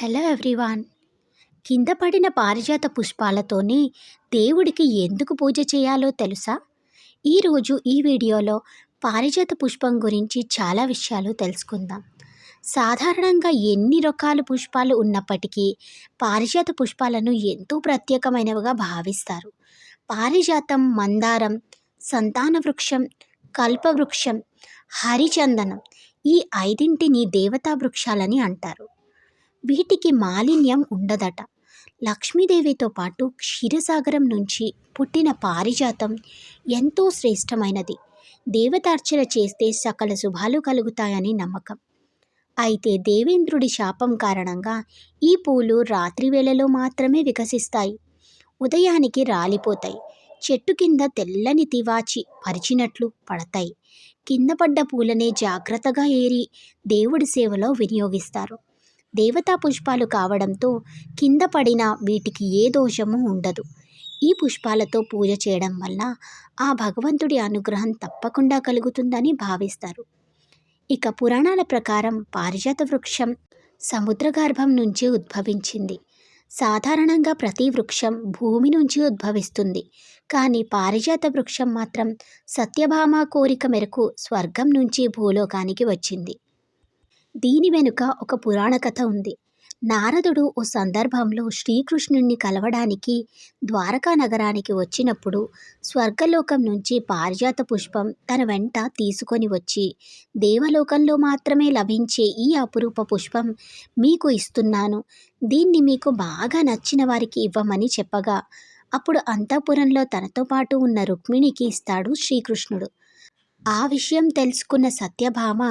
Hello everyone. కింద పడిన పారిజాత పుష్పాలతోనే దేవుడికి ఎందుకు పూజ చేయాలో తెలుసా? ఈరోజు ఈ వీడియోలో పారిజాత పుష్పం గురించి చాలా విషయాలు తెలుసుకుందాం. సాధారణంగా ఎన్ని రకాల పుష్పాలు ఉన్నప్పటికీ పారిజాత పుష్పాలను ఎంతో ప్రత్యేకమైనవిగా భావిస్తారు. పారిజాతం మందారం సంతాన వృక్షం కల్పవృక్షం హరిచందనం ఈ ఐదింటిని దేవతా వృక్షాలని అంటారు. వీటికి మాలిన్యం ఉండదట. లక్ష్మీదేవితో పాటు క్షీరసాగరం నుంచి పుట్టిన పారిజాతం ఎంతో శ్రేష్టమైనది. దేవతార్చన చేస్తే సకల శుభాలు కలుగుతాయని నమ్మకం. అయితే దేవేంద్రుడి శాపం కారణంగా ఈ పూలు రాత్రి వేళలో మాత్రమే వికసిస్తాయి. ఉదయానికి రాలిపోతాయి. చెట్టు కింద తెల్లని తివాచి పరిచినట్లు పడతాయి. కింద పడ్డ పూలనే జాగ్రత్తగా ఏరి దేవుడి సేవలో వినియోగిస్తారు. దేవతా పుష్పాలు కావడంతో కింద పడిన వీటికి ఏ దోషము ఉండదు. ఈ పుష్పాలతో పూజ చేయడం వల్ల ఆ భగవంతుడి అనుగ్రహం తప్పకుండా కలుగుతుందని భావిస్తారు. ఇక పురాణాల ప్రకారం పారిజాత వృక్షం సముద్రగర్భం నుంచి ఉద్భవించింది. సాధారణంగా ప్రతి వృక్షం భూమి నుంచి ఉద్భవిస్తుంది. కానీ పారిజాత వృక్షం మాత్రం సత్యభామ కోరిక మేరకు స్వర్గం నుంచి భూలోకానికి వచ్చింది. దీని వెనుక ఒక పురాణ కథ ఉంది. నారదుడు ఓ సందర్భంలో శ్రీకృష్ణుణ్ణి కలవడానికి ద్వారకా నగరానికి వచ్చినప్పుడు స్వర్గలోకం నుంచి పారిజాత పుష్పం తన వెంట తీసుకొని వచ్చి దేవలోకంలో మాత్రమే లభించే ఈ అపురూప పుష్పం మీకు ఇస్తున్నాను. దీన్ని మీకు బాగా నచ్చిన వారికి ఇవ్వమని చెప్పగా అప్పుడు అంతఃపురంలో తనతో పాటు ఉన్న రుక్మిణికి ఇస్తాడు శ్రీకృష్ణుడు. ఆ విషయం తెలుసుకున్న సత్యభామ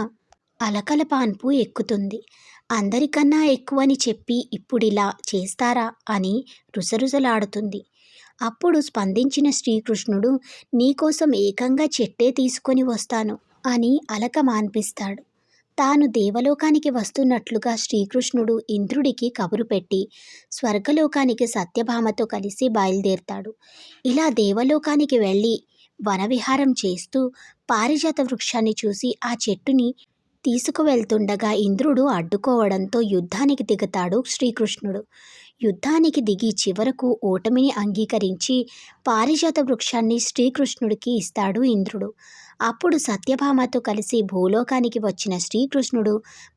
అలకల పాన్పు ఎక్కుతుంది. అందరికన్నా ఎక్కువని చెప్పి ఇప్పుడిలా చేస్తారా అని రుసరుసలాడుతుంది. అప్పుడు స్పందించిన శ్రీకృష్ణుడు నీకోసం ఏకంగా చెట్టే తీసుకొని వస్తాను అని అలక మాన్పిస్తాడు. తాను దేవలోకానికి వస్తున్నట్లుగా శ్రీకృష్ణుడు ఇంద్రుడికి కబురు పెట్టి స్వర్గలోకానికి సత్యభామతో కలిసి బయలుదేరుతాడు. ఇలా దేవలోకానికి వెళ్ళి వనవిహారం చేస్తూ పారిజాత వృక్షాన్ని చూసి ఆ చెట్టుని తీసుకువెళ్తుండగా ఇంద్రుడు అడ్డుకోవడంతో యుద్ధానికి దిగుతాడు శ్రీకృష్ణుడు. యుద్ధానికి దిగి చివరకు ఓటమిని అంగీకరించి పారిజాత వృక్షాన్ని శ్రీకృష్ణుడికి ఇస్తాడు ఇంద్రుడు. అప్పుడు సత్యభామతో కలిసి భూలోకానికి వచ్చిన శ్రీకృష్ణుడు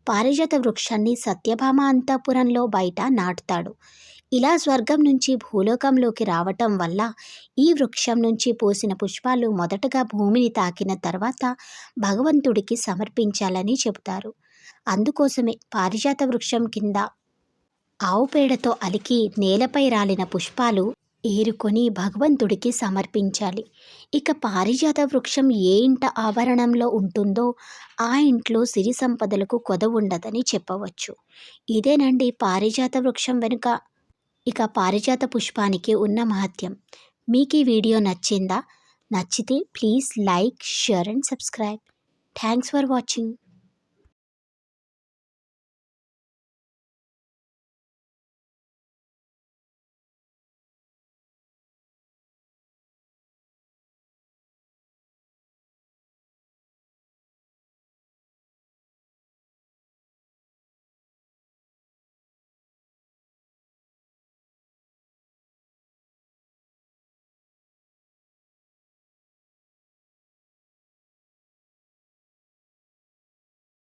పారిజాత వృక్షాన్ని సత్యభామ అంతఃపురంలో బయట నాటుతాడు. ఇలా స్వర్గం నుంచి భూలోకంలోకి రావటం వల్ల ఈ వృక్షం నుంచి పోసిన పుష్పాలు మొదటగా భూమిని తాకిన తర్వాత భగవంతుడికి సమర్పించాలని చెబుతారు. అందుకోసమే పారిజాత వృక్షం కింద ఆవు పేడతో అలికి నేలపై రాలిన పుష్పాలు ఏరుకొని భగవంతుడికి సమర్పించాలి. ఇక పారిజాత వృక్షం ఏ ఇంట ఆవరణంలో ఉంటుందో ఆ ఇంట్లో సిరి సంపదలకు కొద ఉండదని చెప్పవచ్చు. ఇదేనండి పారిజాత వృక్షం వెనుక ఇక పారిజాత పుష్పానికి ఉన్న మహత్యం. మీకు ఈ వీడియో నచ్చిందా? నచ్చితే please like share and subscribe. Thanks for watching.